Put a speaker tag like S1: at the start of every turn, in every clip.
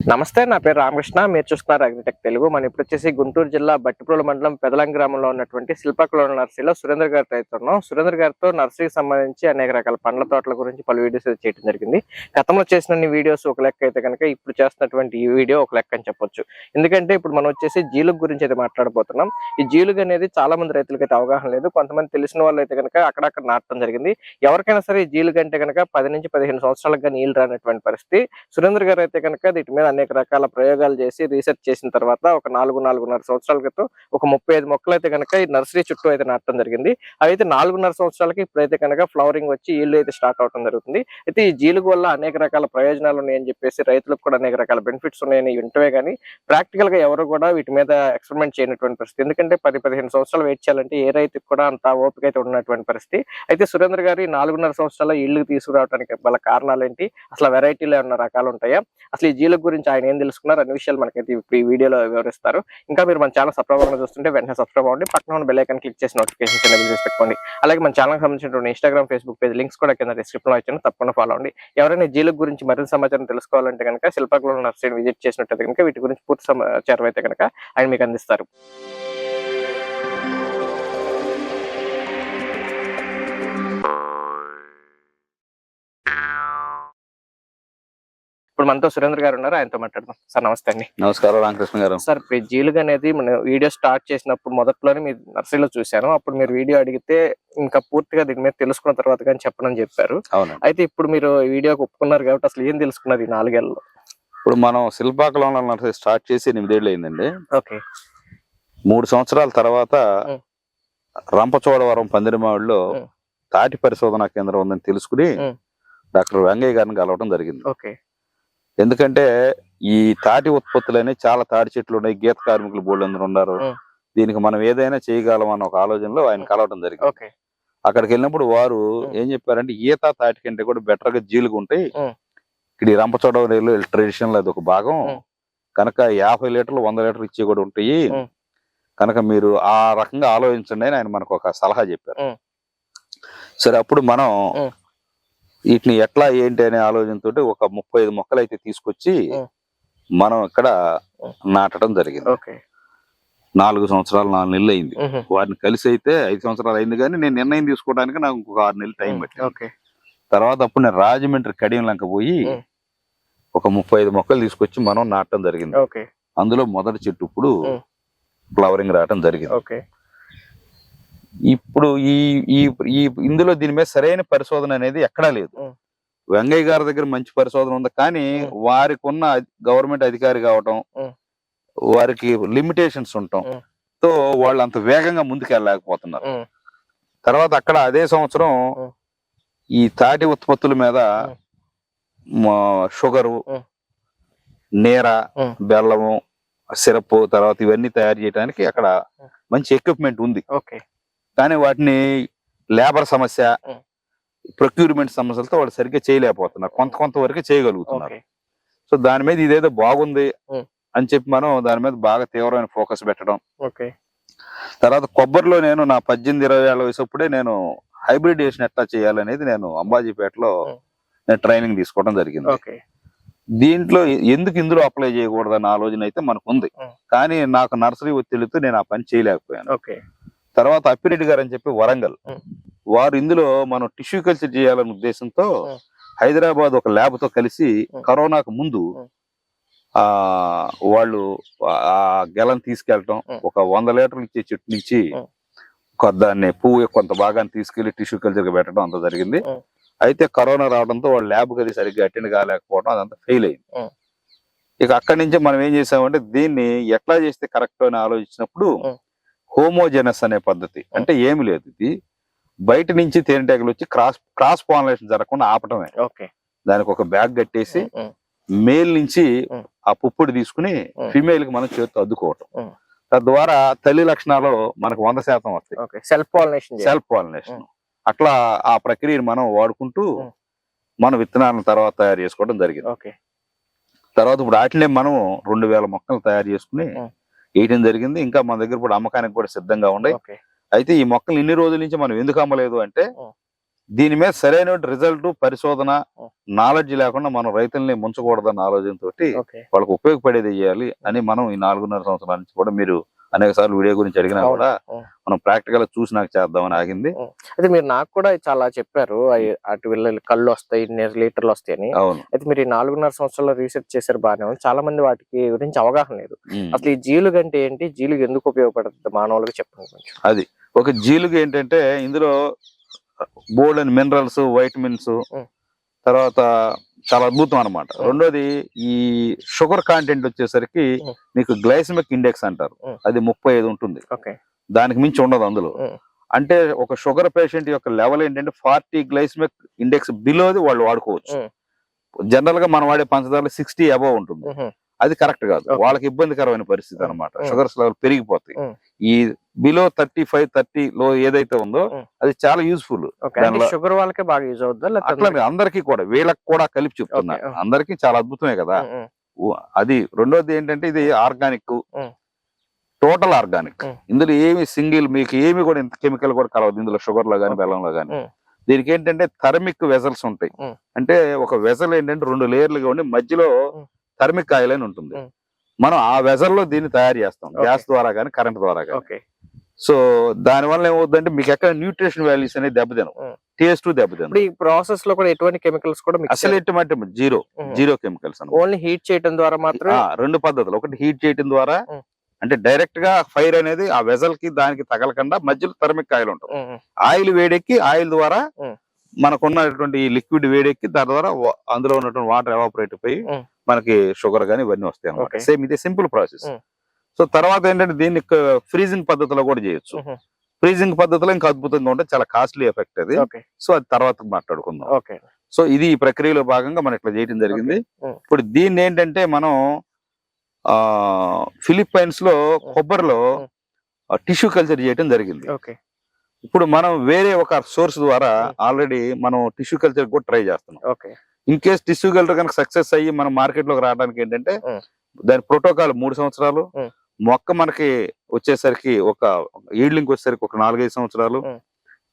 S1: నమస్తే నా పేరు రామకృష్ణ. మీరు చూస్తున్నారు అగ్నిటెక్ తెలుగు. మనం ఇప్పుడు వచ్చేసి గుంటూరు జిల్లా బట్టిప్రోలు మండలం పెదలం గ్రామంలో ఉన్నటువంటి శిల్పకుల నర్సరీలో సురేంద్ర గారితో అవుతున్నాం. సురేంద్ర గారితో నర్సరీకి సంబంధించి అనేక రకాల పండ్ల తోటల గురించి పలు వీడియోస్ అయితే చేయడం జరిగింది. గతంలో చేసిన వీడియోస్ ఒక లెక్క అయితే కనుక ఇప్పుడు చేస్తున్నటువంటి ఈ వీడియో ఒక లెక్క అని చెప్పొచ్చు. ఎందుకంటే ఇప్పుడు మనం వచ్చేసి జీలుగు గురించి అయితే మాట్లాడబోతున్నాం. ఈ జీలుగు అనేది చాలా మంది రైతులకు అయితే అవగాహన లేదు. కొంతమంది తెలిసిన వాళ్ళు అయితే కనుక అక్కడక్కడ నాటడం జరిగింది. ఎవరికైనా సరే ఈ జీలుగు అంటే కనుక పది నుంచి పదిహేను సంవత్సరాలకు కానీ నీళ్ళు రానటువంటి పరిస్థితి. సురేంద్ర గారు అయితే కనుక వీటి మీద అనేక రకాల ప్రయోగాలు చేసి రీసెర్చ్ చేసిన తర్వాత ఒక నాలుగు నాలుగున్నర సంవత్సరాల క్రితం ఒక ముప్పై ఐదు మొక్కలు అయితే కనుక ఈ నర్సరీ చుట్టూ అయితే నాటడం జరిగింది. అయితే నాలుగున్నర సంవత్సరాలకి ఇప్పుడైతే కనుక ఫ్లవరింగ్ వచ్చి ఇల్లు అయితే స్టార్ట్ అవడం జరుగుతుంది. అయితే ఈ జీలుగు వల్ల అనేక రకాల ప్రయోజనాలు ఉన్నాయని చెప్పేసి రైతులకు కూడా అనేక రకాల బెనిఫిట్స్ ఉన్నాయని వింటవే కానీ ప్రాక్టికల్గా ఎవరు కూడా వీటి మీద ఎక్స్పెరిమెంట్ చేయనటువంటి పరిస్థితి. ఎందుకంటే పది పదిహేను సంవత్సరాలు వెయిట్ చేయాలంటే ఏ రైతుకు కూడా అంత ఓపిక అయితే ఉన్నటువంటి పరిస్థితి. అయితే సురేంద్ర గారి నాలుగున్నర సంవత్సరాల ఇల్లు తీసుకురావడానికి గల కారణాలు ఏంటి అసలు వెరైటీలు ఏమన్నా రకాలు ఉంటాయా? అసలు ఈ జీలుగు గురించి ఆయన ఏం తెలుసుకున్నారు అన్ని విషయాలు మనకైతే ఈ వీడియోలో వివరిస్తారు. ఇంకా మీరు మన ఛానల్ సబ్స్క్రైబ్ అవ్వకుండా చూస్తుంటే వెంటనే సబ్స్క్రైబ్ అవ్వండి. పక్కన ఉన్న బెల్లైకన్ క్లిక్ చేసి నోటిఫికేషన్ ఎనేబుల్ చేసి పెట్టుకోండి. అలాగే మన ఛానల్ సంబంధించిన ఇన్స్టాగ్రామ్ ఫేస్బుక్ పేజ్ లింక్స్ కూడా కింద డిస్క్రిప్షన్లో ఇచ్చాను తప్పకుండా ఫాలో అవ్వండి. ఎవరైనా జీల గురించి మరింత సమాచారం తెలుసుకోవాలంటే కనుక శిల్పకుల నర్సరీ విజిట్ చేసినట్టయితే కనుక వీటి గురించి పూర్తి సమాచారం అయితే కనుక ఆయన మీకు అందిస్తారు. మనతో సురేంద్ర గారు ఉన్నారు. ఆయనతో మాట్లాడదాం. సార్ నమస్తే అండి.
S2: నమస్కారం రామకృష్ణ గారు.
S1: సార్ ఇప్పుడు జీలుగు అనేది మన వీడియో స్టార్ట్ చేసినప్పుడు మొదట్లోనే మీ నర్సరీలో చూశాను. అప్పుడు మీరు వీడియో అడిగితే ఇంకా పూర్తిగా దీని మీద తెలుసుకున్న తర్వాత కానీ చెప్పనని చెప్పారు. అయితే ఇప్పుడు మీరు ఈ వీడియోకి ఒప్పుకున్నారు కాబట్టి అసలు ఏం తెలుసుకున్నారు ఈ నాలుగేళ్ళలో
S2: ఇప్పుడు మనం శిల్పాకలంలో నర్సరీ స్టార్ట్ చేసి ఎనిమిదేళ్ళు అయిందండి.
S1: ఓకే.
S2: మూడు సంవత్సరాల తర్వాత. రంపచోడవరం పందిరిమావిడిలో. తాటి పరిశోధన కేంద్రం ఉందని తెలుసుకుని. డాక్టర్ వెంగయ్య గారిని కలవడం జరిగింది.
S1: ఓకే.
S2: ఎందుకంటే ఈ తాటి ఉత్పత్తులని చాలా తాటి చెట్లు ఉన్నాయి గీత కార్మికులు బోర్డు అందరూ ఉన్నారు. దీనికి మనం ఏదైనా చేయగలం అన్న ఒక ఆలోచనలో ఆయన కలవడం జరిగింది అక్కడికి వెళ్ళినప్పుడు వారు. ఏం చెప్పారంటే ఈత తాటి కంటే కూడా బెటర్గా జీలుగు ఉంటాయి. ఇక్కడ ఈ రంపచోడవరిలో ట్రెడిషన్లో అది ఒక భాగం. కనుక యాభై లీటర్లు వంద లీటర్లు ఇచ్చి కూడా ఉంటాయి. కనుక మీరు ఆ రకంగా ఆలోచించండి అని ఆయన మనకు ఒక సలహా చెప్పారు. సరే అప్పుడు మనం. వీటిని ఎట్లా ఏంటి అనే ఆలోచనతో ఒక ముప్పై ఐదు మొక్కలు అయితే తీసుకొచ్చి. మనం ఇక్కడ. నాటడం జరిగింది
S1: ఓకే
S2: నాలుగు సంవత్సరాలు నాలుగు నెలలు అయింది. వారిని కలిసి అయితే ఐదు సంవత్సరాలు అయింది కానీ నేను నిర్ణయం తీసుకోవడానికి నాకు ఇంకొక ఆరు నెలలు టైం పట్టింది
S1: ఓకే
S2: తర్వాత అప్పుడు నేను రాజమండ్రి కడియం లంక పోయి. ఒక ముప్పై ఐదు మొక్కలు తీసుకొచ్చి మనం నాటడం జరిగింది అందులో మొదటి చెట్టు ఇప్పుడు. ఫ్లవరింగ్ రావడం జరిగింది
S1: ఓకే
S2: ఇప్పుడు ఈ ఈ ఈ ఇందులో దీని మీద సరైన పరిశోధన అనేది ఎక్కడా లేదు. వెంగయ్య గారి దగ్గర మంచి పరిశోధన ఉంది కానీ. వారికి ఉన్న గవర్నమెంట్ అధికారి కావటం. వారికి లిమిటేషన్స్ ఉండటం. తో వాళ్ళు అంత వేగంగా ముందుకు వెళ్ళలేకపోతున్నారు
S1: ఉం.
S2: తర్వాత అక్కడ అదే సంవత్సరం. ఈ తాటి ఉత్పత్తుల మీద షుగరు. నీర. బెల్లము సిరప్ తర్వాత ఇవన్నీ తయారు చేయడానికి అక్కడ. మంచి ఎక్విప్మెంట్ ఉంది
S1: ఓకే
S2: కానీ వాటిని లేబర్ సమస్య. ప్రొక్యూర్మెంట్ సమస్యలతో వాళ్ళు సరిగ్గా చేయలేకపోతున్నారు. కొంత కొంత వరకే చేయగలుగుతున్నారు. సో దాని మీద ఇదేదో బాగుంది. అని చెప్పి మనం దాని మీద బాగా తీవ్రమైన ఫోకస్ పెట్టడం.
S1: ఓకే.
S2: తర్వాత కొబ్బరిలో నేను నా పద్దెనిమిది ఇరవై ఏళ్ళ వయసు అప్పుడే నేను హైబ్రిడేషన్ ఎట్లా చేయాలనేది నేను అంబాజీపేటలో. నేను ట్రైనింగ్ తీసుకోవడం జరిగింది.
S1: ఓకే.
S2: దీంట్లో ఎందుకు ఇందులో అప్లై చేయకూడదు అన్న ఆలోచన అయితే మనకు ఉంది. కానీ నాకు నర్సరీ ఒత్తిడితో నేను ఆ పని చేయలేకపోయాను.
S1: ఓకే.
S2: తర్వాత అప్పిరెడ్డి గారు అని చెప్పి వరంగల్. వారు ఇందులో మనం టిష్యూ కల్చర్ చేయాలనే ఉద్దేశంతో. హైదరాబాద్ ఒక ల్యాబ్తో కలిసి. కరోనాకు ముందు. ఆ ఆ గెలను తీసుకెళ్ళటం. ఒక వంద లీటర్లు ఇచ్చే చెట్టు నుంచి దాన్ని పువ్వు కొంత భాగాన్ని తీసుకెళ్ళి టిష్యూ కల్చర్గా పెట్టడం అంత జరిగింది. అయితే కరోనా రావడంతో వాళ్ళు ల్యాబ్ అది సరిగ్గా అటెండ్ కాలేకపోవడం అదంతా ఫెయిల్ అయింది. ఇక అక్కడి నుంచి మనం ఏం చేసామంటే దీన్ని ఎట్లా చేస్తే కరెక్ట్ అని ఆలోచించినప్పుడు. హోమోజెనస్ అనే పద్ధతి. అంటే ఏమి లేదు ఇది. బయట నుంచి తేనెటీగలు వచ్చి క్రాస్ క్రాస్ పాలినేషన్ జరగకుండా ఆపటమే.
S1: ఓకే.
S2: దానికి ఒక బ్యాగ్ కట్టేసి మేల్ నుంచి. ఆ పుప్పుడు తీసుకుని. ఫిమేల్కి మనం చేతితో అద్దుకోవటం. తద్వారా తల్లి లక్షణాలు మనకు వంద శాతం వస్తాయి.
S1: Okay. Self pollination
S2: self pollination. అట్లా ఆ ప్రక్రియను మనం వాడుకుంటూ. మన విత్తనాలను తర్వాత తయారు చేసుకోవడం జరిగింది.
S1: ఓకే.
S2: తర్వాత ఇప్పుడు వాటినే మనం రెండు వేల మొక్కలు తయారు చేసుకుని. వేయడం జరిగింది ఇంకా మన దగ్గర ఇప్పుడు అమ్మకానికి కూడా సిద్ధంగా ఉన్నాయి అయితే ఈ మొక్కలు ఇన్ని రోజుల నుంచి మనం ఎందుకు అమ్మలేదు అంటే. దీని మీద సరైన రిజల్ట్ పరిశోధన. నాలెడ్జ్ లేకుండా మనం రైతుల్ని ముంచకూడదన్న ఆలోచనతో
S1: ఓకే
S2: వాళ్ళకి ఉపయోగపడేది చేయాలి అని మనం ఈ నాలుగున్నర సంవత్సరాల నుంచి కూడా మీరు అనేక సార్లు వీడియో గురించి అడిగినా. కూడా. మనం ప్రాక్టికల్ చూసి నాకు చేద్దామని ఆగింది.
S1: అయితే మీరు నాకు కూడా చాలా చెప్పారు అటు వెళ్ళి కళ్ళు వస్తాయి ఇన్ని లీటర్లు వస్తాయి అని
S2: అవును.
S1: అయితే మీరు ఈ నాలుగున్నర సంవత్సరాల్లో రీసెర్చ్ చేశారు బాగానే ఉంది. చాలా మంది వాటికి గురించి అవగాహన లేదు. అసలు ఈ జీలుగు అంటే ఏంటి? జీలుగు ఎందుకు ఉపయోగపడుతుంది? మానవులకు చెప్పండి కొంచెం.
S2: ఒక జీలుగు ఏంటంటే ఇందులో బోల్డ్ అండ్ మినరల్స్ వైటమిన్స్. తర్వాత చాలా అద్భుతం అన్నమాట
S1: ఉం.
S2: రెండోది ఈ షుగర్ కాంటెంట్ వచ్చేసరికి. మీకు గ్లైసమిక్ ఇండెక్స్ అంటారు. అది ముప్పై ఐదు ఉంటుంది దానికి మించి ఉండదు అందులో. అంటే ఒక షుగర్ పేషెంట్ యొక్క లెవెల్ ఏంటంటే ఫార్టీ గ్లైసమిక్ ఇండెక్స్ బిలోది వాళ్ళు వాడుకోవచ్చు. జనరల్గా మనం వాడే పంచదార సిక్స్టీ అబవ్ ఉంటుంది అది కరెక్ట్ కాదు. వాళ్ళకి ఇబ్బందికరమైన పరిస్థితి. అనమాట. షుగర్స్ లెవెల్ పెరిగిపోతాయి. ఈ బిలో థర్టీ ఫైవ్ థర్టీ లో ఏదైతే ఉందో. అది చాలా యూస్ఫుల్
S1: షుగర్ వాళ్ళకే బాగా యూజ్ అవుద్దా
S2: అట్లా అందరికీ కూడా వీళ్ళకి కూడా కలిపి చెప్తున్నా. అందరికీ చాలా అద్భుతమే కదా అది రెండోది ఏంటంటే ఇది ఆర్గానిక్. Total organic. ఇందులో ఏమి సింగిల్ మీకు ఏమి కూడా ఇంత కెమికల్ కూడా కలవదు ఇందులో షుగర్లో కానీ. బెల్లంలో కానీ. దీనికి ఏంటంటే థర్మిక్ వెజల్స్ ఉంటాయి. అంటే ఒక వెజల్ ఏంటంటే రెండు లేయర్లుగా ఉండి మధ్యలో. థర్మిక్ ఆయిల్ అని ఉంటుంది. మనం ఆ వెజల్లో దీన్ని తయారు చేస్తాం. గ్యాస్ ద్వారా కానీ కరెంట్ ద్వారా కానీ
S1: ఓకే
S2: సో దాని వల్ల ఏమవుతుందంటే మీకు ఎక్కడ న్యూట్రిషన్ వాల్యూస్ అనేది దెబ్బతినం. టేస్ట్ దెబ్బతినం
S1: ఈ ప్రాసెస్లో కూడా ఎటువంటి కెమికల్స్ కూడా
S2: అసలు ఎటువంటి zero. Zero chemicals
S1: only heat చేయడం ద్వారా మాత్రమే?
S2: ఆ, రెండు పద్ధతులు. ఒకటి హీట్ చేయడం ద్వారా. అంటే డైరెక్ట్గా ఫైర్ అనేది ఆ వెజల్కి దానికి తగలకుండా మధ్యలో థర్మిక్ ఆయిల్ ఉంటుంది. ఆయిల్ వేడెక్కి ఆయిల్ ద్వారా. మనకున్నటువంటి లిక్విడ్ వేడెక్కి దాని ద్వారా అందులో ఉన్నటువంటి వాటర్ ఎవాపరేట్ పోయి. మనకి షుగర్ గానీ ఇవన్నీ వస్తాయి
S1: Okay.
S2: సేమ్ ఇది సింపుల్ ప్రాసెస్. సో తర్వాత ఏంటంటే దీన్ని ఫ్రీజింగ్ పద్ధతిలో కూడా చేయొచ్చు. ఫ్రీజింగ్ పద్ధతిలో ఇంకా అద్భుతంగా ఉంటుంది చాలా కాస్ట్లీ ఎఫెక్ట్ అది సో అది తర్వాత మాట్లాడుకుందాం
S1: ఓకే
S2: సో ఇది ఈ ప్రక్రియలో భాగంగా మనం ఇట్లా చేయడం జరిగింది. ఇప్పుడు దీన్ని ఏంటంటే మనం ఆ ఫిలిప్పైన్స్లో కొబ్బరిలో. టిష్యూ కల్చర్ చేయడం జరిగింది
S1: ఓకే
S2: ఇప్పుడు మనం వేరే ఒక సోర్స్ ద్వారా. ఆల్రెడీ మనం టిష్యూ కల్చర్ కూడా ట్రై చేస్తున్నాం
S1: okay
S2: in case tissue culture కనుక సక్సెస్ అయ్యి మనం మార్కెట్లోకి రావడానికి ఏంటంటే. దాని ప్రోటోకాల్ మూడు సంవత్సరాలు. మొక్క మనకి వచ్చేసరికి ఒక ఈడ్లింగ్ వచ్చేసరికి ఒక నాలుగైదు సంవత్సరాలు.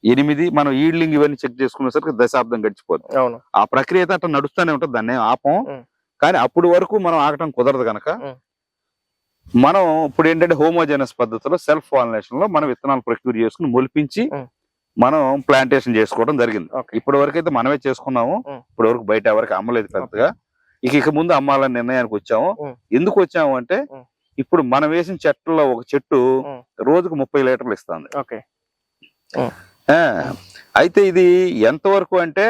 S2: ఎనిమిది మనం ఈడ్లింగ్ ఇవన్నీ చెక్ చేసుకునేసరికి దశాబ్దం గడిచిపోతుంది ఆ ప్రక్రియ అయితే అట్లా నడుస్తూనే ఉంటుంది దాన్ని ఆపం. కానీ అప్పుడు వరకు మనం ఆగటం కుదరదు కనుక. మనం ఇప్పుడు ఏంటంటే హోమోజెనస్ పద్ధతిలో సెల్ఫ్ పాలినేషన్లో మనం విత్తనాలు ప్రొక్యూర్ చేసుకుని మొలిపించి. మనం ప్లాంటేషన్ చేసుకోవడం జరిగింది ఇప్పటి వరకు అయితే మనమే చేసుకున్నాము. ఇప్పటి వరకు బయట ఎవరికి అమ్మలేదు పెద్దగా ఇక ఇక ముందు అమ్మాలని నిర్ణయానికి వచ్చాము. ఎందుకు వచ్చాము అంటే. ఇప్పుడు మనం వేసిన చెట్లలో ఒక చెట్టు. రోజుకు ముప్పై లీటర్లు ఇస్తుంది
S1: ఓకే
S2: ఆ, అయితే ఇది ఎంతవరకు అంటే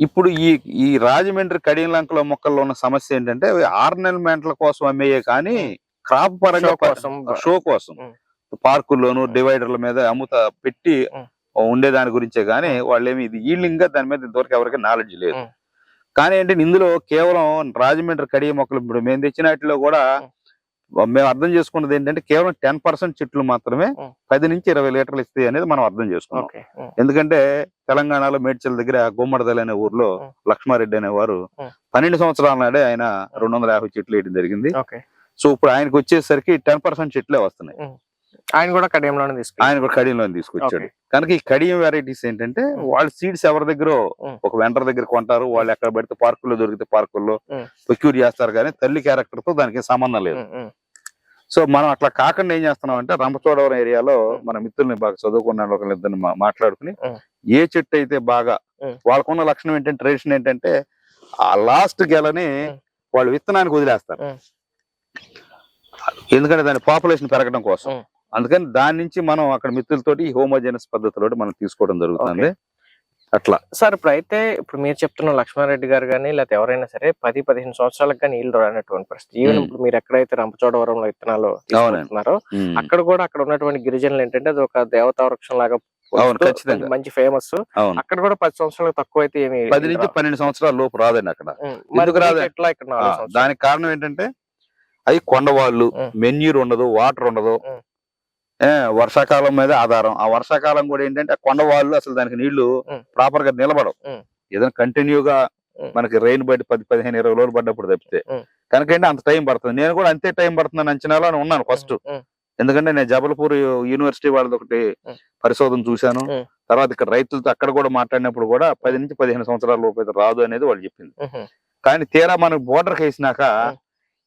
S2: ఇప్పుడు ఈ ఈ రాజమండ్రి కడియంలంకలో మొక్కల్లో ఉన్న సమస్య ఏంటంటే ఆర్నమెంట్ల కోసం అమ్మేయే కానీ క్రాప్ పరంగా
S1: Show కోసం.
S2: షో కోసం. పార్కుల్లోను. డివైడర్ల మీద అమ్ముత పెట్టి. ఉండే దాని గురించే కానీ వాళ్ళు ఏమి ఇది ఈల్డింగ్గా దాని మీద ఇంతవరకు ఎవరికి నాలెడ్జ్ లేదు. కానీ ఏంటంటే ఇందులో కేవలం రాజమండ్రి కడియ మొక్కలు ఇప్పుడు మేము తెచ్చిన వాటిలో కూడా మేము అర్థం చేసుకున్నది ఏంటంటే కేవలం టెన్ పర్సెంట్ చెట్లు మాత్రమే. పది నుంచి ఇరవై లీటర్లు ఇస్తాయి అనేది మనం అర్థం చేసుకున్నాం ఎందుకంటే తెలంగాణలో మేడ్చల్ దగ్గర గుమ్మడిదల్ అనే ఊర్లో. లక్ష్మారెడ్డి అనేవారు. పన్నెండు సంవత్సరాల నాడే ఆయన రెండు వందల యాభై చెట్లు వేయడం జరిగింది సో ఇప్పుడు ఆయనకు వచ్చేసరికి టెన్ పర్సెంట్ చెట్లే వస్తున్నాయి
S1: ఆయన కూడా కడియంలోనే తీసుకున్నారు
S2: ఆయన కూడా కడియంలో తీసుకొచ్చాడు. కనుక ఈ కడియం వెరైటీస్ ఏంటంటే. వాళ్ళ సీడ్స్ ఎవరి దగ్గర. ఒక వెంటర్ దగ్గర కొంటారు వాళ్ళు ఎక్కడ పెడితే పార్కుల్లో దొరికితే పార్కుల్లో. ప్రొక్యూర్ చేస్తారు కానీ తల్లి క్యారెక్టర్తో దానికి సంబంధం లేదు సో మనం అట్లా కాకుండా ఏం చేస్తున్నాం అంటే రంపచోడవరం ఏరియాలో. మన మిత్రుల్ని బాగా చదువుకున్న ఒకళ్ళిద్దరిని మా- మాట్లాడుకుని. ఏ చెట్టు అయితే బాగా. వాళ్ళకున్న లక్షణం ఏంటంటే ట్రెడిషన్ ఏంటంటే ఆ లాస్ట్ గెలని. వాళ్ళు విత్తనానికి వదిలేస్తారు. ఎందుకంటే దాని పాపులేషన్ పెరగడం కోసం. అందుకని దాని నుంచి మనం అక్కడ మిత్రులతోటి హోమోజెనస్ పద్ధతిలో మనం తీసుకోవడం జరుగుతుంది అట్లా.
S1: సార్ ఇప్పుడు అయితే ఇప్పుడు మీరు చెప్తున్న లక్ష్మారెడ్డి గారు కానీ లేకపోతే ఎవరైనా సరే పది పదిహేను సంవత్సరాలకు కానీ నీళ్ళు రానటువంటి పరిస్థితి. ఈవెన్. ఇప్పుడు మీరు ఎక్కడైతే రంపచోడవరంలో విత్తనాలు తీసుకుంటున్నారో
S2: ఉం.
S1: అక్కడ కూడా అక్కడ ఉన్నటువంటి గిరిజనులు ఏంటంటే అది ఒక దేవతా వృక్షం లాగా. మంచి ఫేమస్. అక్కడ కూడా పది సంవత్సరాలకు తక్కువ అయితే ఏమి
S2: పది నుంచి పన్నెండు సంవత్సరాల లోపు రాదండి అక్కడ? దానికి కారణం ఏంటంటే అవి కొండవాళ్ళు. మెన్యూర్ ఉండదు వాటర్ ఉండదు. వర్షాకాలం మీద ఆధారం ఆ వర్షాకాలం కూడా ఏంటంటే ఆ కొండవాళ్ళు అసలు దానికి నీళ్ళు. ప్రాపర్గా నిలబడవు. ఏదైనా కంటిన్యూగా. మనకి రెయిన్ బట్టి పది పదిహేను ఇరవై రోజులు పడ్డప్పుడు తప్పితే. కనుక అంత టైం పడుతుంది నేను కూడా అంతే టైం పడుతుందని అంచనాలో ఉన్నాను ఫస్ట్. ఎందుకంటే నేను జబల్పూర్ యూనివర్సిటీ వాళ్ళది ఒకటి. పరిశోధన చూశాను. తర్వాత ఇక్కడ రైతులతో అక్కడ కూడా మాట్లాడినప్పుడు కూడా పది నుంచి పదిహేను సంవత్సరాల లోపు రాదు అనేది వాళ్ళు చెప్పింది కానీ తీరా మనకు బోర్డర్ వేసినాక.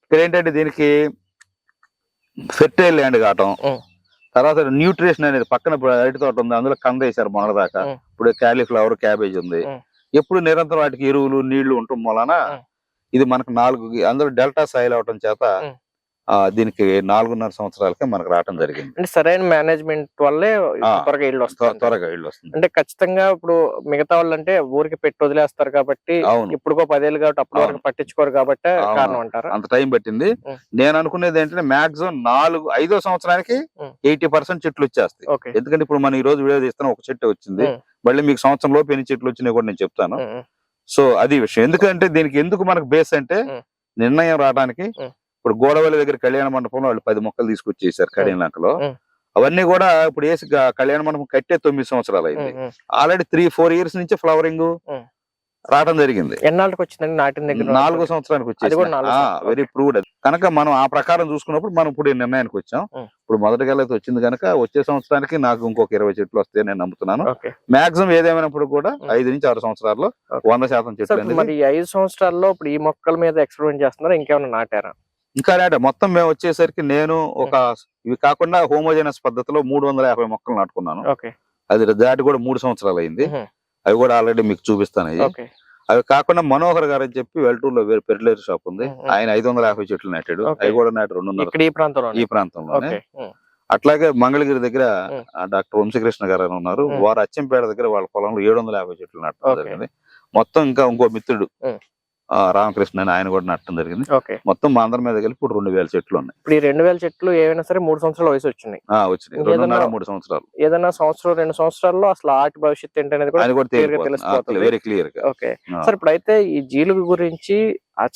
S2: ఇక్కడ ఏంటంటే దీనికి ఫెర్టైల్ ల్యాండ్ కావటం. తర్వాత న్యూట్రిషన్ అనేది పక్కన అరటి తోట ఉంది అందులో కంద వేశారు మొన్నదాకా. ఇప్పుడు క్యాలీఫ్లవర్ క్యాబేజ్ ఉంది. ఎప్పుడు నిరంతరం వాటికి ఎరువులు నీళ్ళు ఉండటం వలన. ఇది మనకు నాలుగు అందులో డెల్టా సాయిల్ అవటం చేత దీనికి నాలుగున్నర సంవత్సరాలకే మనకు రావటం జరిగింది
S1: అంటే సరైన మేనేజ్మెంట్ వల్లే త్వరగా ఇల్లు వస్తుంది
S2: త్వరగా ఇల్లు వస్తుంది
S1: అంటే ఖచ్చితంగా ఇప్పుడు మిగతా వాళ్ళు అంటే ఊరికి పెట్టి వదిలేస్తారు కాబట్టి
S2: అవును
S1: ఇప్పుడుకో పదేళ్ళు కాబట్టి అప్పటి వరకు. పట్టించుకోరు కాబట్టి. కారణం అంటారా
S2: అంత టైం పట్టింది. నేను అనుకునేది ఏంటంటే మాక్సిమం నాలుగు ఐదో సంవత్సరానికి. ఎయిటీ పర్సెంట్ చెట్లు వచ్చేస్తాయి ఎందుకంటే ఇప్పుడు మనం ఈ రోజు వీడియో తీస్తున్నాం ఒక చెట్టు వచ్చింది. మళ్ళీ మీకు సంవత్సరం లోపు ఎన్ని చెట్లు వచ్చినాయి కూడా నేను చెప్తాను సో అది విషయం ఎందుకంటే దీనికి ఎందుకు మనకు బేస్ అంటే. నిర్ణయం రావడానికి. ఇప్పుడు గోడవల్లి దగ్గర కళ్యాణ మండపంలో వాళ్ళు పది మొక్కలు తీసుకొచ్చేసారు కళ్యాణంకలో. అవన్నీ కూడా ఇప్పుడు వేసి కళ్యాణ మండపం కట్టే తొమ్మిది సంవత్సరాలు అయింది. ఆల్రెడీ త్రీ ఫోర్ ఇయర్స్ నుంచి ఫ్లవరింగ్. రావడం జరిగింది
S1: ఎన్నాళ్ళకి వచ్చిందండి నాటిన దగ్గర
S2: నాలుగో సంవత్సరానికి
S1: సంవత్సరం.
S2: వెరీ ప్రూవ్డ్ అది కనుక మనం ఆ ప్రకారం చూసుకున్నప్పుడు మనం ఇప్పుడు ఈ నిర్ణయానికి వచ్చాం. ఇప్పుడు మొదటిగా అయితే వచ్చింది కనుక వచ్చే సంవత్సరానికి నాకు ఇంకొక ఇరవై చెట్లు వస్తాయి నేను నమ్ముతున్నాను మాక్సిమం ఏదేమైనప్పుడు కూడా. ఐదు నుంచి ఆరు సంవత్సరాల్లో. వంద శాతం చెట్లు
S1: మరి ఐదు సంవత్సరాల్లో ఇప్పుడు ఈ మొక్కల మీద ఎక్స్పెరిమెంట్ చేస్తున్నారా ఇంకేమైనా నాటారా
S2: ఇంకా నాట మొత్తం మేము వచ్చేసరికి నేను ఒక ఇవి కాకుండా హోమోజనస్ పద్ధతిలో మూడు వందల యాభై మొక్కలు నాటుకున్నాను. అది దాటి కూడా మూడు సంవత్సరాలు అయింది.
S1: ఉహు,
S2: అవి కూడా ఆల్రెడీ మీకు చూపిస్తాను అవి. కాకుండా మనోహర్ గారు అని చెప్పి వెల్టూరులో వేరే షాప్ ఉంది.
S1: ఉహు.
S2: ఆయన ఐదు వందల యాభై చెట్లు నాటాడు. అవి కూడా నాటి రెండున్నర
S1: ఇక్కడ ఈ ప్రాంతంలో
S2: ఈ ప్రాంతంలోనే. అట్లాగే మంగళగిరి దగ్గర డాక్టర్ వంశీకృష్ణ గారు అని ఉన్నారు. వారు అచ్చంపేట దగ్గర వాళ్ళ పొలంలో ఏడు వందల యాభై చెట్లు నాటడం. జరిగింది. మొత్తం ఇంకా ఇంకో మిత్రుడు రామకృష్ణ అని ఆయన కూడా నాటడం జరిగింది. మొత్తం మా అందరి మీద కలిపి ఇప్పుడు రెండు వేల చెట్లు ఉన్నాయి.
S1: ఇప్పుడు ఈ రెండు వేల చెట్లు ఏవైనా సరే మూడు సంవత్సరాల వయసు వచ్చినాయి.
S2: వచ్చినాయి. రెండున్నర మూడు సంవత్సరాలు.
S1: ఏదైనా సంవత్సరం రెండు సంవత్సరాల్లో అసలు ఆటి భవిష్యత్తు ఏంటనేది కూడా.
S2: వెరీ క్లియర్గా
S1: ఓకే. సార్ ఇప్పుడైతే ఈ జీలుగు గురించి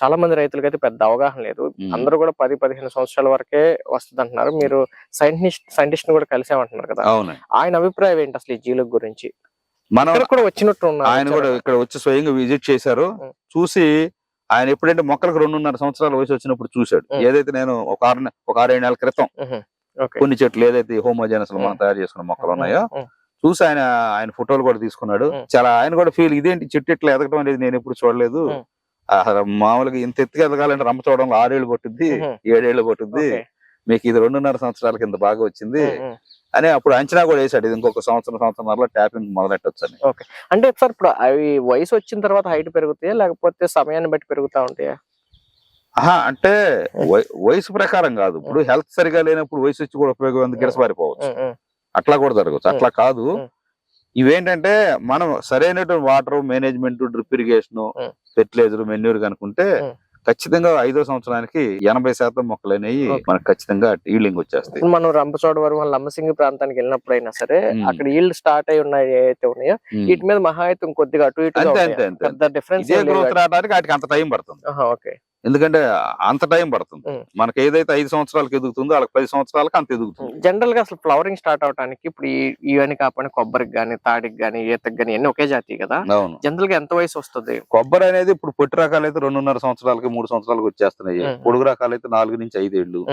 S1: చాలా మంది రైతులకి అయితే పెద్ద అవగాహన లేదు. అందరూ కూడా పది పదిహేను సంవత్సరాల వరకే వస్తుంది అంటున్నారు మీరు సైంటిస్ట్ సైంటిస్ట్ కూడా కలిసామంటున్నారు కదా. ఆయన అభిప్రాయం ఏంటి అసలు ఈ జీలుగు గురించి?
S2: మనం
S1: కూడా వచ్చినట్టు
S2: ఆయన కూడా ఇక్కడ వచ్చి స్వయంగా విజిట్ చేశారు. చూసి ఆయన ఎప్పుడంటే మొక్కలకు రెండున్నర సంవత్సరాల వయసు వచ్చినప్పుడు చూశాడు. ఏదైతే నేను ఒక ఆరు ఒక ఆరేడు నెలల క్రితం కొన్ని చెట్లు ఏదైతే హోమోజనస్ మనం. తయారు చేసుకున్న మొక్కలు ఉన్నాయో చూసి ఆయన ఆయన ఫోటోలు కూడా తీసుకున్నాడు. చాలా ఆయన కూడా ఫీల్ ఇదేంటి చెట్టు ఇట్లా ఎదగడం అనేది నేను ఎప్పుడు చూడలేదు. మామూలుగా ఇంత ఎత్తుగా ఎదగాలంటే రంప చూడడంలో ఆరేళ్ళు పట్టుద్ది ఏడేళ్ళు పట్టుద్ది. మీకు ఇది రెండున్నర సంవత్సరాల కింద బాగా వచ్చింది. అని అప్పుడు అంచనా కూడా వేసాడు ఇది ఇంకొక సంవత్సరం సంవత్సరంలో ట్యాపింగ్ మొదలెట్టొచ్చు అని
S1: అంటే సార్ ఇప్పుడు అవి వయసు వచ్చిన తర్వాత హైట్ పెరుగుతాయా? లేకపోతే సమయాన్ని బట్టి పెరుగుతా ఉంటాయా?
S2: ఆహా అంటే వయ- వయసు ప్రకారం కాదు. ఇప్పుడు హెల్త్ సరిగా లేనప్పుడు వయసు వచ్చి కూడా ఉపయోగం
S1: ఉం,
S2: అట్లా కూడా జరగచ్చు అట్లా కాదు. ఇవేంటంటే మనం సరైనటువంటి water management drip irrigation. Fertiliser manure కనుకుంటే. ఖచ్చితంగా ఐదో సంవత్సరానికి ఎనభై శాతం మొక్కలు అనేవి. మనకు ఖచ్చితంగా ఈల్డింగ్ వచ్చేస్తాయి
S1: మనం రంపచోడవరం లంబసింగి ప్రాంతానికి వెళ్ళినప్పుడైనా సరే. అక్కడ ఈల్డ్ స్టార్ట్ అయి ఉన్నాయి ఏవైతే ఉన్నాయో. వీటి మీద మహా అయితే కొద్దిగా అటు ఇటు పెద్ద డిఫరెన్స్
S2: గ్రోత్ రావడానికి వాటికి అంత టైం పడుతుంది
S1: ఓకే
S2: ఎందుకంటే అంత టైం పడుతుంది. మనకి ఏదైతే ఐదు సంవత్సరాలకు ఎదుగుతుందో వాళ్ళకి పది సంవత్సరాలకు అంత ఎదుగుతుంది.
S1: జనరల్గా అసలు ఫ్లవరింగ్ స్టార్ట్ అవడానికి ఇప్పుడు ఈ- ఇవన్నీ కాకుండా కొబ్బరికి గానీ తాడికి గానీ ఈతకి గానీ అన్ని ఒకే జాతి కదా?
S2: అవును.
S1: జనరల్గా ఎంత వయసు వస్తుంది?
S2: కొబ్బరి అనేది ఇప్పుడు పొట్టి రకాలు అయితే రెండున్నర సంవత్సరాలకి మూడు సంవత్సరాలకు వచ్చేస్తున్నాయి. పొడుగు రకాలు అయితే నాలుగు నుంచి
S1: ఐదేళ్ళు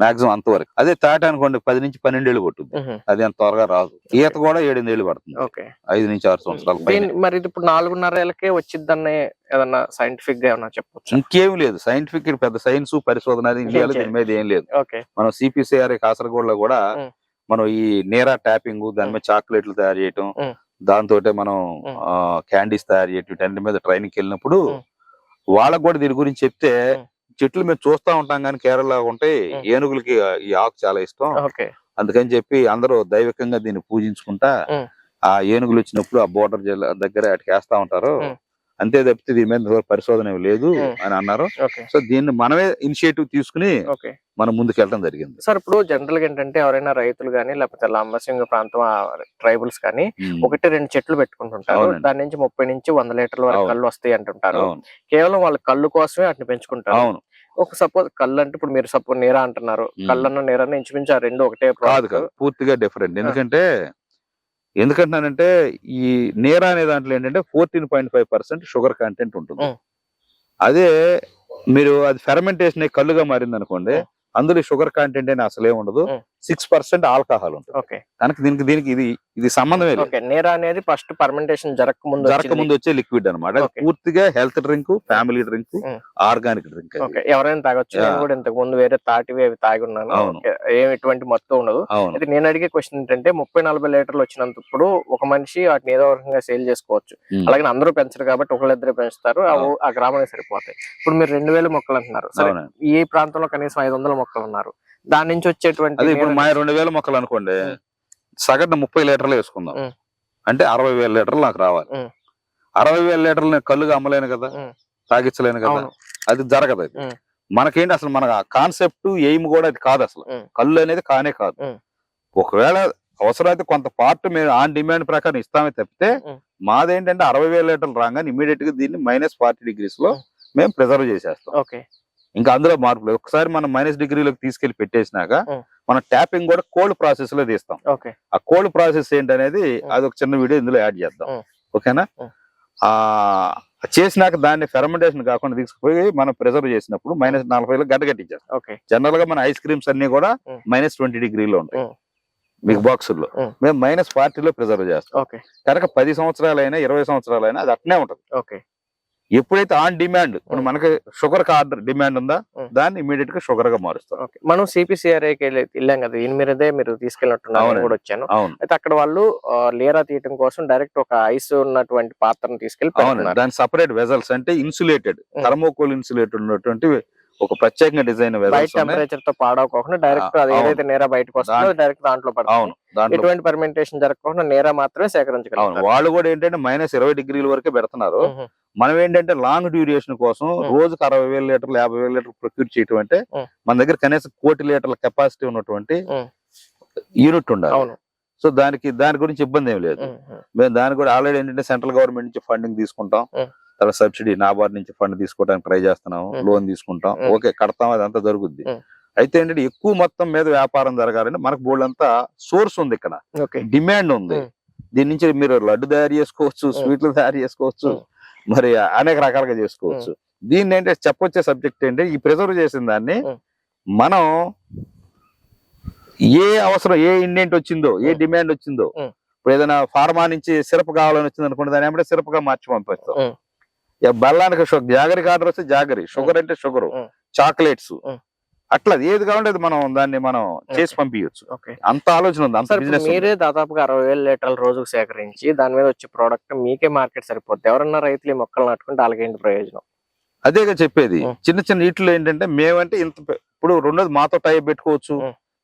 S2: మాక్సిమం అంతవరకు అదే తాట అనుకోండి పది నుంచి పన్నెండేళ్ళు పట్టుద్ది. అది అంత త్వరగా రాదు. ఈత కూడా ఏడెనిమిదేళ్ళు పడుతుంది.
S1: ఓకే.
S2: ఐదు నుంచి ఆరు సంవత్సరాల
S1: మరి ఇది ఇప్పుడు నాలుగున్నర ఏళ్ళకే వచ్చిద్దని ఏదన్నా సైంటిఫిక్గా ఏమన్నా చెప్పొచ్చు?
S2: ఇంకేం లేదు. సైంటిఫిక్ పెద్ద సైన్స్ పరిశోధన ఇండియాలో దీని మీద ఏం లేదు మనం సిపిసిఆర్ కాసరగోడ్లో కూడా
S1: ఉం.
S2: మనం ఈ నేరా ట్యాపింగ్ దాని మీద చాక్లెట్లు తయారు చేయటం. దాంతో మనం. క్యాండీస్ తయారు చేయటం వీటన్నిటి మీద ట్రైనింగ్ వెళ్ళినప్పుడు. వాళ్ళకు కూడా దీని గురించి చెప్తే. చెట్లు మేము చూస్తా ఉంటాం కానీ కేరళ ఉంటే. ఏనుగులకి ఈ ఆకు చాలా ఇష్టం అందుకని చెప్పి అందరూ దైవికంగా దీన్ని పూజించుకుంటా. ఆ ఏనుగులు వచ్చినప్పుడు ఆ బోర్డర్ దగ్గర అటుకి వేస్తా ఉంటారు. అంతే తప్పితే దీని మీద పరిశోధన లేదు. అని అన్నారు. సో దీన్ని మనమే ఇనిషియేటివ్ తీసుకుని మనం ముందుకెళ్ళడం జరిగింది.
S1: సార్ ఇప్పుడు జనరల్గా ఏంటంటే ఎవరైనా రైతులు గానీ లేకపోతే లంబసింగ ప్రాంతం ట్రైబల్స్ కానీ. ఒకటి రెండు చెట్లు పెట్టుకుంటుంటారు. దాని నుంచి ముప్పై నుంచి వంద లీటర్ల వరకు. కళ్ళు వస్తాయి అంటుంటారు. కేవలం వాళ్ళ కళ్ళు కోసమే వాటిని పెంచుకుంటారు.
S2: అవును.
S1: ఒక సపోజ్ కళ్ళు అంటే ఇప్పుడు మీరు సపోజ్ నీరా అంటున్నారు. కళ్ళన్న నీరన్న ఇంచుమించు ఆ రెండు ఒకటే.
S2: కాదు పూర్తిగా డిఫరెంట్ ఎందుకంటే ఎందుకంటున్నానంటే ఈ నేర అనే దాంట్లో ఏంటంటే fourteen point five percent sugar content ఉంటుంది. అదే మీరు అది ఫెర్మెంటేషన్ కళ్ళుగా మారింది అనుకోండి. అందులో షుగర్ కంటెంట్ అని అసలే ఉండదు. సిక్స్ పర్సెంట్ ఆల్కహాల్ ఉంటుంది.
S1: ఓకే.
S2: కనుక దీనికి దీనికి ఇది ఇది సంబంధమే లేదు.
S1: ఓకే నేరా అనేది ఫస్ట్ పర్మెంటేషన్ జరగక ముందు
S2: జరక ముందు వచ్చే లిక్విడ్ అనమాట. పూర్తిగా health drink family drink. Organic drink
S1: okay ఎవరైనా తాగొచ్చు. నేను. కూడా ఇంతకు ముందు వేరే తాటివి అవి తాగి ఉన్నాను.
S2: అవును.
S1: ఓకే, ఏం ఎటువంటి మొత్తం ఉండదు. అయితే నేను అడిగే క్వశ్చన్ ఏంటంటే ముప్పై నలభై లీటర్లు వచ్చినంతప్పుడు ఒక మనిషి వాటిని ఏదో ఒక రకంగా సేల్ చేసుకోవచ్చు. అలాగే అందరూ పెంచరు కాబట్టి ఒకళ్ళిద్దరు పెంచుతారు. ఆ గ్రామానికి సరిపోతాయి. ఇప్పుడు మీరు రెండు వేల మొక్కలు అంటున్నారు. ఈ ప్రాంతంలో కనీసం ఐదు వందల మొక్కలు ఉన్నారు. దాని నుంచి వచ్చేటువంటి
S2: అదే ఇప్పుడు మా రెండు వేల మొక్కలు అనుకోండి. సగటున ముప్పై లీటర్లు వేసుకుందాం. అంటే అరవై వేల లీటర్లు నాకు రావాలి. అరవై వేల లీటర్లు నేను కళ్ళుగా అమ్మలేను కదా. తాగించలేను కదా అది జరగదు అది. మనకేంటి అసలు మన కాన్సెప్ట్ ఎయిమ్ కూడా అది కాదు అసలు. కళ్ళు అనేది కానే కాదు. ఒకవేళ అవసరమైతే కొంత పార్ట్ మేము ఆన్ డిమాండ్ ప్రకారం ఇస్తామే తప్పితే. మాదేంటంటే అరవై వేల లీటర్లు రాగానే ఇమీడియట్గా దీన్ని మైనస్ ఫార్టీ
S1: డిగ్రీస్లో.
S2: మేము ప్రిజర్వ్ చేసేస్తాం
S1: ఓకే
S2: ఇంకా అందులో మార్పు లేదు ఒకసారి మనం మైనస్ డిగ్రీలోకి తీసుకెళ్ళి పెట్టేసినాక. మన ట్యాపింగ్ కూడా కోల్డ్ ప్రాసెస్లో తీస్తాం
S1: ఓకే
S2: ఆ కోల్డ్ ప్రాసెస్ ఏంటనేది. అది ఒక చిన్న వీడియో ఇందులో యాడ్ చేద్దాం. ఓకేనా. ఆ చేసినాక దాన్ని ఫెర్మెంటేషన్ కాకుండా తీసుకుపోయి మనం ప్రిజర్వ్ చేసినప్పుడు మైనస్ నలభై లో గడ్డ కట్టించేస్తాం
S1: ఓకే
S2: జనరల్గా మన ఐస్ క్రీమ్స్ అన్ని కూడా. మైనస్ ట్వంటీ డిగ్రీలో ఉంటాయి. మీకు బాక్సుల్లో. మేము మైనస్ ఫార్టీలో ప్రిజర్వ్ చేస్తాం
S1: ఓకే
S2: కనుక పది సంవత్సరాలైనా ఇరవై సంవత్సరాలైనా అది అట్నే ఉంటుంది
S1: ఓకే
S2: ఎప్పుడైతే ఆన్ డిమాండ్ ఇప్పుడు. మనకి షుగర్కి ఆర్డర్ డిమాండ్ ఉందా. దాన్ని ఇమీడియట్గా షుగర్గా మారుస్తాం
S1: ఓకే మనం సిపిసిఆర్ఐకి వెళ్ళాం కదా దీని మీదే మీరు తీసుకెళ్ళినట్టున్నారు. కూడా వచ్చాను అయితే అక్కడ వాళ్ళు లేరా తీయటం కోసం డైరెక్ట్ ఒక ఐస్ ఉన్నటువంటి పాత్రను తీసుకెళ్ళి
S2: దాని సపరేట్ వెజల్స్ అంటే ఇన్సులేటెడ్. థర్మోకోల్ ఇన్సులేటెడ్ ఉన్నటువంటి ఒక ప్రత్యేకంగా డిజైన్
S1: బయట టెంపరేచర్తో పాడవకుండా డైరెక్ట్ అది. ఏదైతే నేరా బయటకు వస్తుందో డైరెక్ట్ దాంట్లో పడుతుంది ఎటువంటి పర్మెంటేషన్ జరగకుండా నేరా మాత్రమే
S2: అవును
S1: సేకరించగలుగుతారు
S2: వాళ్ళు కూడా ఏంటంటే మైనస్ ఇరవై డిగ్రీల వరకే పెడుతున్నారు. మనం ఏంటంటే లాంగ్ డ్యూరేషన్ కోసం. రోజుకి అరవై వేల లీటర్లు యాభై వేల లీటర్లు ప్రొక్యూర్ చేయటం అంటే. మన దగ్గర కనీసం కోటి లీటర్ల కెపాసిటీ ఉన్నటువంటి. యూనిట్ ఉండాలి సో దానికి దాని గురించి ఇబ్బంది ఏం లేదు
S1: మ్మ్. మ్మ్.
S2: మేము దాని కూడా ఆల్రెడీ ఏంటంటే సెంట్రల్ గవర్నమెంట్ నుంచి ఫండింగ్ తీసుకుంటాం. తర్వాత సబ్సిడీ నాబార్డ్ నుంచి ఫండ్ తీసుకోవడానికి ట్రై చేస్తున్నాం
S1: Mm.
S2: లోన్ తీసుకుంటాం. ఓకే కడతాం అదంతా జరుగుద్ది
S1: Mm.
S2: అయితే ఏంటంటే ఎక్కువ మొత్తం మీద వ్యాపారం జరగాలంటే మనకు బోల్డ్ అంతా సోర్స్ ఉంది ఇక్కడ డిమాండ్ ఉంది. దీని నుంచి మీరు లడ్డు తయారు చేసుకోవచ్చు స్వీట్లు తయారు చేసుకోవచ్చు. మరి అనేక రకాలుగా చేసుకోవచ్చు దీన్ని ఏంటంటే చెప్పొచ్చే సబ్జెక్ట్ ఏంటి ఈ ప్రిజర్వ్ చేసిన దాన్ని. మనం ఏ అవసరం ఏ ఇండెంట్ వచ్చిందో ఏ. డిమాండ్ వచ్చిందో. ఇప్పుడు ఏదైనా ఫార్మా నుంచి సిరప్ కావాలని వచ్చింది అనుకోండి దాన్ని ఏమంటే సిరప్గా మార్చి పంపిస్తాం బెల్లానికి షుగర్ జాగరికి ఆర్డర్ వస్తే జాగరి. షుగర్ అంటే షుగర్. చాక్లెట్స్. అట్లా ఏది కావాలంటే అది మనం దాన్ని మనం చేసి పంపించచ్చు
S1: ఓకే.
S2: అంత ఆలోచన ఉంది అంత బిజినెస్
S1: మీరే దాదాపుగా అరవై వేల లీటర్ల రోజుకు సేకరించి దాని మీద వచ్చే ప్రోడక్ట్ మీకే మార్కెట్ సరిపోద్ది. ఎవరన్నా రైతులు ఈ మొక్కలు నాటుకుంటే వాళ్ళకి ఏంటి ప్రయోజనం?
S2: అదేగా చెప్పేది. చిన్న చిన్న వీటిలో ఏంటంటే మేమంటే ఇంత ఇప్పుడు రెండోది మాతో టైప్ పెట్టుకోవచ్చు.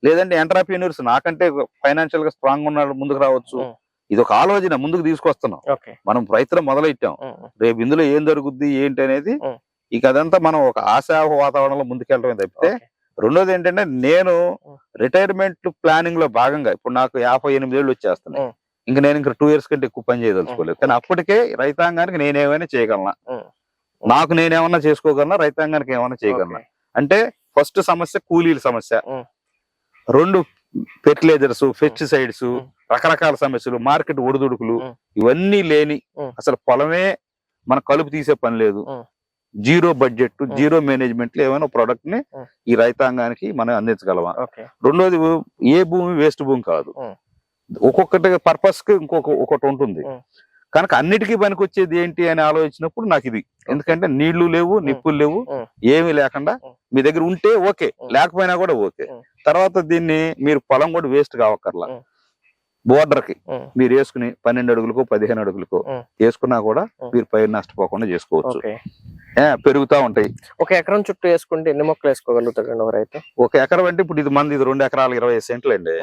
S2: లేదంటే ఎంటర్ప్రీనర్స్ నాకంటే ఫైనాన్షియల్గా స్ట్రాంగ్ ఉన్నాడు ముందుకు రావచ్చు. ఇది ఒక ఆలోచన ముందుకు తీసుకొస్తున్నాం. మనం రైతులు మొదలెట్టాం. రేపు ఇందులో ఏం జరుగుద్ది ఏంటి అనేది. ఇక అదంతా మనం ఒక ఆశా వాతావరణంలో ముందుకెళ్ళడమే తప్పితే రెండోది ఏంటంటే నేను. రిటైర్మెంట్ ప్లానింగ్లో భాగంగా ఇప్పుడు నాకు యాభై ఎనిమిది ఏళ్ళు వచ్చేస్తున్నాయి. ఇంకా నేను ఇంకా టూ ఇయర్స్ కంటే ఎక్కువ పని చేయదలుచుకోలేదు. కానీ అప్పటికే రైతాంగానికి నేనేమైనా చేయగలనా? నాకు నేనేమన్నా చేసుకోగలనా? రైతాంగానికి ఏమైనా చేయగలనా? అంటే ఫస్ట్ సమస్య కూలీల సమస్య. రెండు ఫెర్టిలైజర్స్ పెస్టిసైడ్స్. రకరకాల సమస్యలు మార్కెట్ ఒడిదుడుకులు. ఇవన్నీ లేని. అసలు పొలమే మన కలుపు తీసే పని లేదు. జీరో బడ్జెట్ జీరో మేనేజ్మెంట్లో ఏమైనా
S1: ప్రొడక్ట్ని.
S2: ఈ రైతాంగానికి మనం అందించగలమా రెండోది ఏ భూమి వేస్ట్ భూమి కాదు. ఒక్కొక్కటి పర్పస్కి ఇంకొక ఒకటి ఉంటుంది. కనుక అన్నిటికీ పనికొచ్చేది ఏంటి అని ఆలోచించినప్పుడు నాకు ఇది ఎందుకంటే నీళ్ళు లేవు నిప్పులు లేవు. ఏమీ లేకుండా. మీ దగ్గర ఉంటే ఓకే. లేకపోయినా కూడా ఓకే. తర్వాత దీన్ని మీరు పొలం కూడా వేస్ట్ కావక్కర్లా.
S1: బోర్డర్కి.
S2: మీరు వేసుకుని పన్నెండు అడుగులకో పదిహేను అడుగులకో. వేసుకున్నా కూడా. మీరు పైరు నష్టపోకుండా చేసుకోవచ్చు పెరుగుతా ఉంటాయి
S1: ఒక ఎకరం చుట్టూ వేసుకుంటే ఎన్ని మొక్కలు వేసుకోగలుగుతాడు ఒక రైతు
S2: ఒక ఎకరం అంటే ఇప్పుడు ఇది మంది ఇది రెండు ఎకరాలు ఇరవై ఐదు సెంట్లు అండి.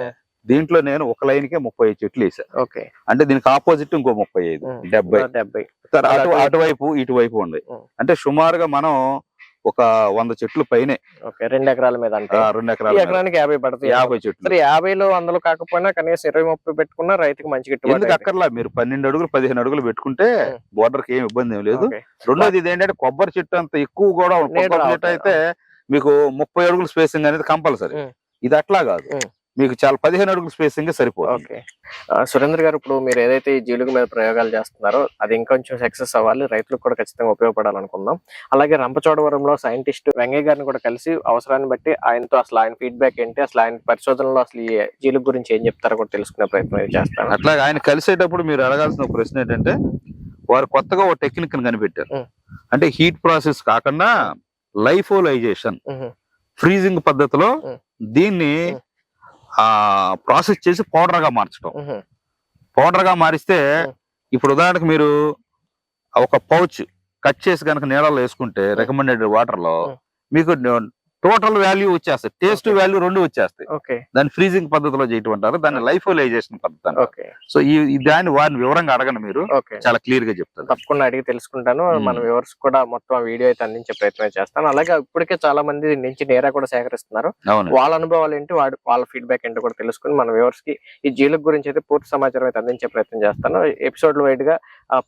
S2: దీంట్లో నేను ఒక లైన్ కే ముప్పై ఐదు చెట్లు వేసా
S1: ఓకే
S2: అంటే దీనికి ఆపోజిట్ ఇంకో ముప్పై ఐదు. డెబ్బై
S1: అటువైపు.
S2: ఇటువైపు
S1: Mm.
S2: అంటే సుమారుగా మనం ఒక వంద చెట్లు పైనే
S1: రెండు ఎకరాల మీద
S2: రెండు ఎకరాలు
S1: ఎకరానికి యాభై పడుతుంది
S2: యాభై చెట్లు
S1: యాభైలో వందలు కాకపోయినా కనీసం ఇరవై ముప్పై పెట్టుకున్నా రైతుకి మంచి గిట్టుబాటు
S2: ఎందుకు. అక్కర్లా మీరు పన్నెండు అడుగులు పదిహేను అడుగులు పెట్టుకుంటే. బోర్డర్కి ఏం ఇబ్బంది ఏం లేదు. రెండోది ఇది ఏంటంటే కొబ్బరి చెట్టు అంత ఎక్కువ కూడా చెట్టు
S1: రావట్లేదు.
S2: అయితే మీకు ముప్పై అడుగులు స్పేసింగ్ అనేది కంపల్సరీ. ఇది అట్లా కాదు. మీకు చాలా పదిహేను అడుగుల స్పేసింగ్ సరిపోతుంది
S1: సురేంద్ర గారు ఇప్పుడు మీరు ఏదైతే ఈ జీలుగు మీద ప్రయోగాలు చేస్తున్నారో అది ఇంకొంచెం సక్సెస్ అవ్వాలి రైతులకు కూడా ఖచ్చితంగా ఉపయోగపడాలనుకుందాం అలాగే రంపచోడవరంలో సైంటిస్ట్ వెంగయ్య గారిని కూడా కలిసి అవసరాన్ని బట్టి ఆయనతో అసలు ఆయన ఫీడ్బ్యాక్ ఏంటి అసలు ఆయన పరిశోధనలో అసలు ఈ జీలుగు గురించి ఏం చెప్తారో కూడా తెలుసుకునే ప్రయత్నం చేస్తాను
S2: అట్లాగే ఆయన కలిసేటప్పుడు మీరు అడగాల్సిన ప్రశ్న ఏంటంటే వారు కొత్తగా ఒక టెక్నిక్ కనిపెట్టారు. అంటే హీట్ ప్రాసెస్ కాకుండా లైఫోలైజేషన్. ఫ్రీజింగ్ పద్ధతిలో. దీన్ని. ఆ ప్రాసెస్ చేసి పౌడర్గా మార్చడం. పౌడర్గా మారిస్తే. ఇప్పుడు ఉదాహరణకు మీరు ఒక పౌచ్ కట్ చేసి కనుక నీళ్ళలో వేసుకుంటే రికమెండెడ్
S1: వాటర్లో.
S2: మీకు టోటల్ వాల్యూ వచ్చేస్తాయి. టేస్ట్. వాల్యూ రెండు వచ్చేస్తాయి.
S1: ఓకే.
S2: దాన్ని ఫ్రీజింగ్ పద్ధతిలో చేయటం అంటారు దాన్ని. లైఫోలైజేషన్ పద్ధతి అంటారు.
S1: ఓకే.
S2: సో ఈ దాన్ని వారిని వివరంగా అడగండి మీరు. చాలా క్లియర్గా చెప్తారు.
S1: తప్పకుండా అడిగి తెలుసుకుంటాను. మన వ్యూవర్స్ కూడా మొత్తం వీడియో అయితే అందించే ప్రయత్నం చేస్తాను. అలాగే ఇప్పటికే చాలా మంది నుంచి నేరా కూడా సేకరిస్తున్నారు. వాళ్ళ అనుభవాలు ఏంటి? వాడు వాళ్ళ ఫీడ్బ్యాక్ ఏంటో కూడా తెలుసుకుని మన వ్యూవర్స్కి ఈ జీలుగు గురించి అయితే పూర్తి సమాచారం అయితే అందించే ప్రయత్నం చేస్తాను. ఎపిసోడ్ వైడ్గా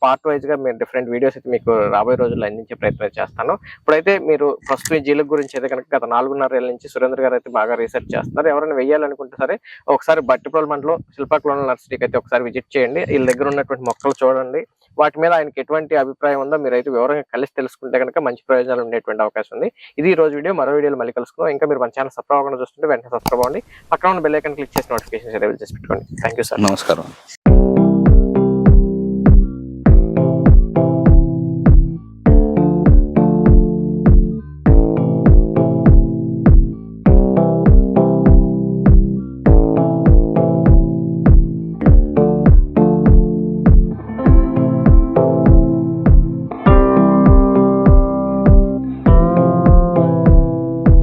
S1: పార్ట్ వైజ్గా మీరు డిఫరెంట్ వీడియోస్ అయితే మీకు రాబోయే రోజుల్లో అందించే ప్రయత్నం చేస్తాను. ఇప్పుడైతే మీరు ఫస్ట్ ఈ గురించి అయితే కనుక గత నాలుగున్నర ఏళ్ళ నుంచి సురేంద్ర గారు అయితే బాగా రీసెర్చ్ చేస్తున్నారు. ఎవరైనా వెయ్యాలనుకుంటే సరే ఒకసారి బట్టిప్రోల్ మండలం శిల్పాకులం నర్సరీకి అయితే ఒకసారి విజిట్ చేయండి. వీళ్ళ దగ్గర ఉన్నటువంటి మొక్కలు చూడండి. వాటి మీద ఆయనకి ఎటువంటి అభిప్రాయం ఉందో మీరు అయితే వివరంగా కలిసి తెలుసుకుంటే కనుక మంచి ప్రయోజనాలు ఉండేటువంటి అవకాశం ఉంది. ఇది ఈ రోజు వీడియో. మరో వీడియోలో మళ్ళీ కలుసుకుందాం. ఇంకా మీరు మన ఛానల్ సబ్స్క్రైబ్ అవ్వకుండా చూస్తుంటే వెంటనే సబ్స్క్రైబ్ అవ్వండి. పక్కన ఉన్న బెల్ ఐకన్ క్లిక్ చేసి నోటిఫికేషన్ అవైల్ చేసి పెట్టుకోండి. థ్యాంక్ యూ సార్
S2: నమస్కారం.